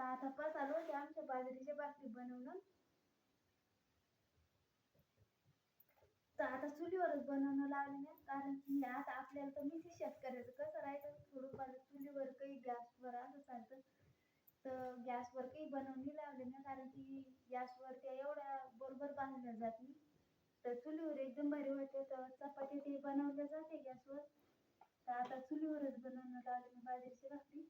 तर आता पास आलो की आमच्या बाजरीच्या भाकरी बनवणं. तर आता चुलीवरच बनवणं लावले ना कारण की आता आपल्याला तर मीच शेतकऱ्याचं कसं राहायचं? थोडंफार चुलीवर काही गॅसवर असं चालतं. तर गॅसवर काही बनवणी लावले ना कारण की गॅसवर त्या एवढ्या बरोबर बांधल्या जात नाही. तर चुलीवर एकदम भारी होते तर चपाती ते बनवल्या जाते गॅसवर. तर आता चुलीवरच बनवणं लावले मी बाजरीची भाकरी.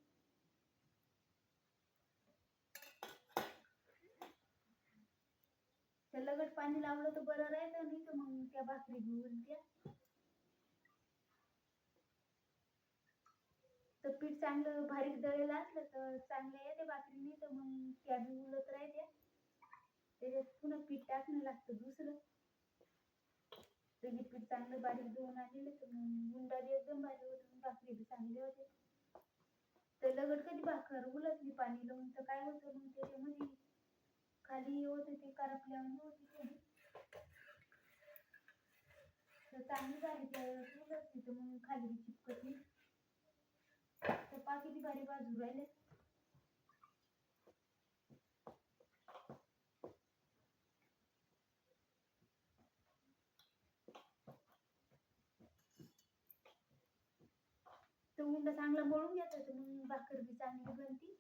लगट पाणी लावलं तर बरं राहायचं नाही तर मग त्या भाकरी घेऊन त्या तर पीठ चांगलं बारीक दळेला असलं तर चांगलं येते भाकरी नाही तर मग त्या बी उलत राहते त्याच्यात पुन्हा पीठ टाकणं लागतं दुसरं. तर हे पीठ चांगलं बारीक दळून आलेलं तर मग गुंडा एकदम बारीक होते भाकरी बी चांगली होते. तर लगट कधी भाकर उलटली पाणी लावून तर काय होतं मग खाली होते ते करपल्यावर होते थोडी तर चांगली झाली त्यावेळेस उलटली तर मग खाली चिपकती तर पा भारी बाजू राहिले. तर उंड चांगला मळून घ्यायचा तर मग भाकर बी चांगली बनती.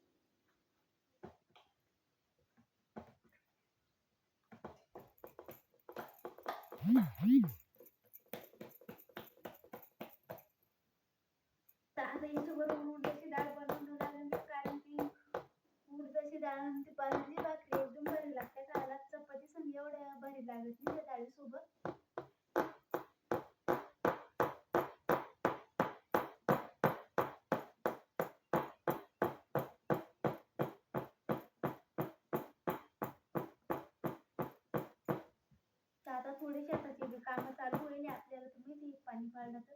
तर आता याच्याबरोबर उडदाची डाळ बनवणं लागेल कारण की उडदाची डाळ आणि ती बाजरी भाकरी एकदम भारी लागते. खायला चपाती संग एवढ्या भारी लागत नाही त्या डाळीसोबत तर आता थोडे शेताची बी कामं चालू होईल आपल्याला तर माहिती आहे पाणी पाडलं तर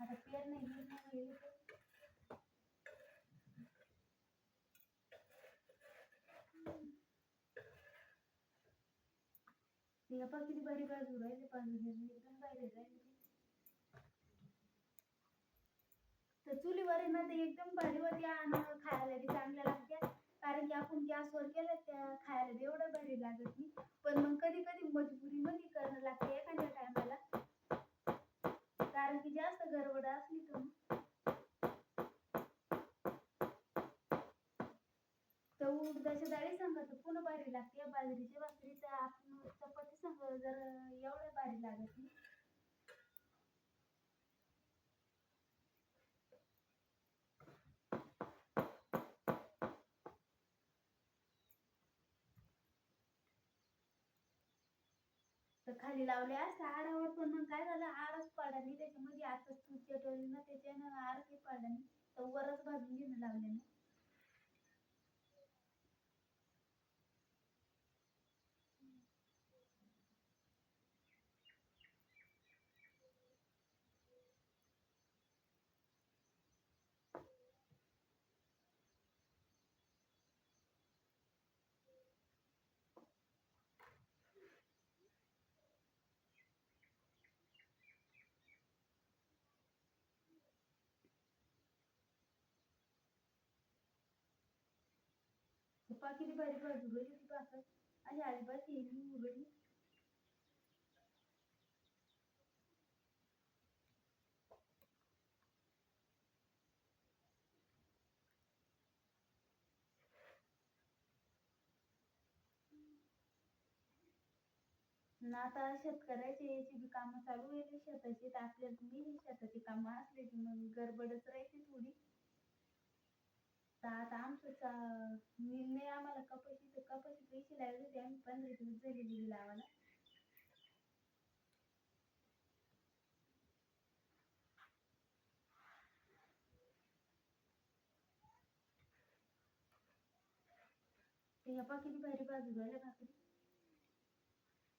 आता पेर नाही होईल हे पहा किती भारी बाजू राहिले बाजू एकदम भारी राहिले तर चुलीवर आहे ना ते एकदम भारी होते आणि खायला बी चांगल्या लागत्या. कारण की आपण गॅसवर केलं त्या खायला बी एवढं भारी लागत नाही. पण मग कधी कधी मजबुरी मध्ये करणं लागते एखाद्या टायमाला कारण की जास्त गडबड असली तर उडदाच्या डाळी सांगा तर पुन्हा भारी लागते बाजरीच्या भाकरी आपण जर एवढे भारी लागत नाही. तर खाली लावले असं आडावर पण मग काय झालं? आडच पाडानी नाही. त्याच्यामध्ये आताच तू चटवली ना त्याच्यानं आर काही नाही. तर वरच भाजून घेणं लावले ना पप्पा किती भारी भाजू राहिली आणि अजिबात हे नाही ना आता शेतकऱ्याचे याची बी कामं चालू आहे शेताची तर आपल्याला तुम्ही शेताची कामं असले की मग गडबडच राहायची थोडी. तर आता आमचा निर्णय आम्हाला कपाशी कपाशी पैसे लागले होते आम्ही पंधरा दिवस झाले दिली लावायला. ते ह्या किती भारी बाजू झाल्या भाकरी.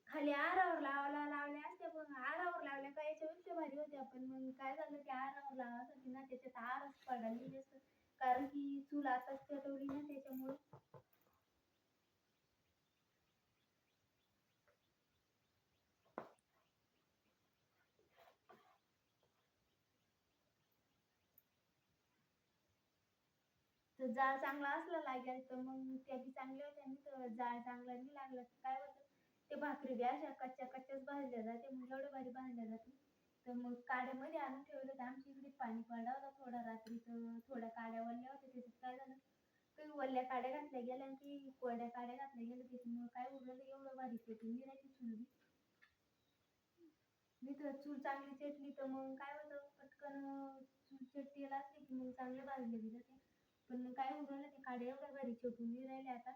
खाली आरावर लावायला लावल्या असत्या पण आरावर लावल्या का याच्या भारी होत्या पण मग काय झालं ते आरावर लावासाठी ना त्याच्यात आरच पडाली जास्त कारण की चूल आताच पेटवली ना त्याच्यामुळे. तर जाळ चांगला असला लागेल तर मग त्या बी चांगल्या आणि तर जाळ चांगला नाही लागला तर काय होतं? ते भाकरी बी अशा कच्च्या कच्च्याच भाजल्या जाते मग एवढं भारी भाजल्या जाते. तर मग काड्यामध्ये आणून ठेवलं तर आमच्या इकडे पाणी पडला होता थोडा रात्री तर थोड्या काड्या वल्ल्या होत्या. त्याच्यात काय झालं काही वल्ल्या काड्या घातल्या गेल्या आणि काही कोरड्या काड्या घातल्या गेल्या. त्याच्यामुळे काय उरलं एवढं भारी पेटून निघायची चूल मी तर चूल चांगली चेटली तर मग काय होतं पटकन चूल चेटलेला असली की मग चांगलं भाजलं गेलं जाते पण काय उरलं ते काड्या एवढ्या भारी चेटून राहिले आता.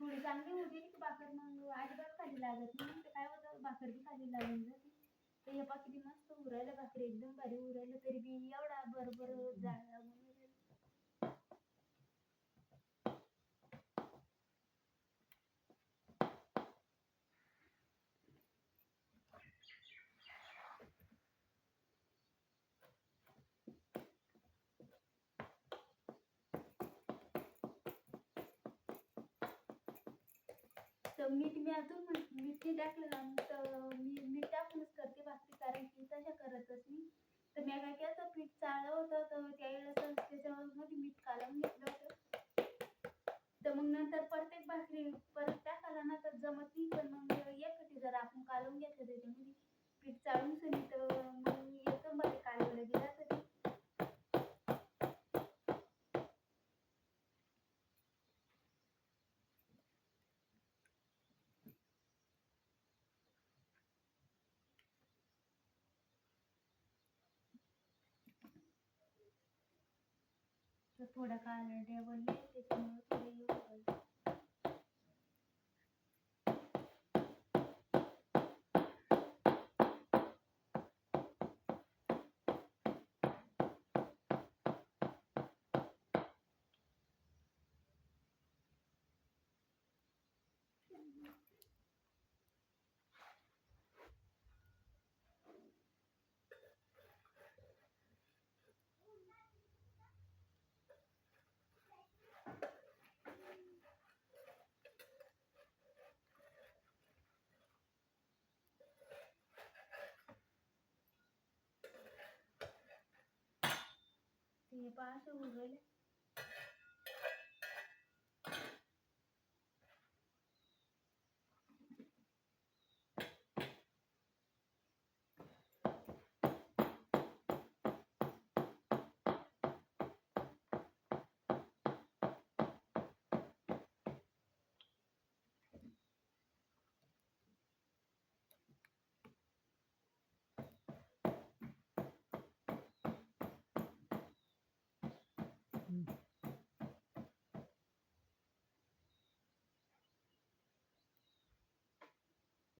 थोडी चांगली होती बाकर भाकर मग अजिबात खाली लागत नाही काय होतं बाकर बी खाली लागून जाते. बाकी बी मस्त उरायला भाकरी एकदम भारी उरायला तरी बी एवढा बरोबर जाळ मीठ मी अजून मीठ टाकलं टाकूनच कारण की तशा करतच मी तर मी काय केलं पीठ चाळलं होतं तर त्यावेळेस त्याच्यामध्ये मीठ कालवून घेतलं होतं. तर मग नंतर प्रत्येक भाकरी परत टाकायला ना तर जमत नाही पण मग एकटी जर आपण कालवून घेतलं त्याच्यामध्ये. पीठ चाळून सुनी तर मग एकदम बरे कालवलं गेलं तर तर थोडं काळं डेवलले त्याच्यामुळे थोडं येऊ उरले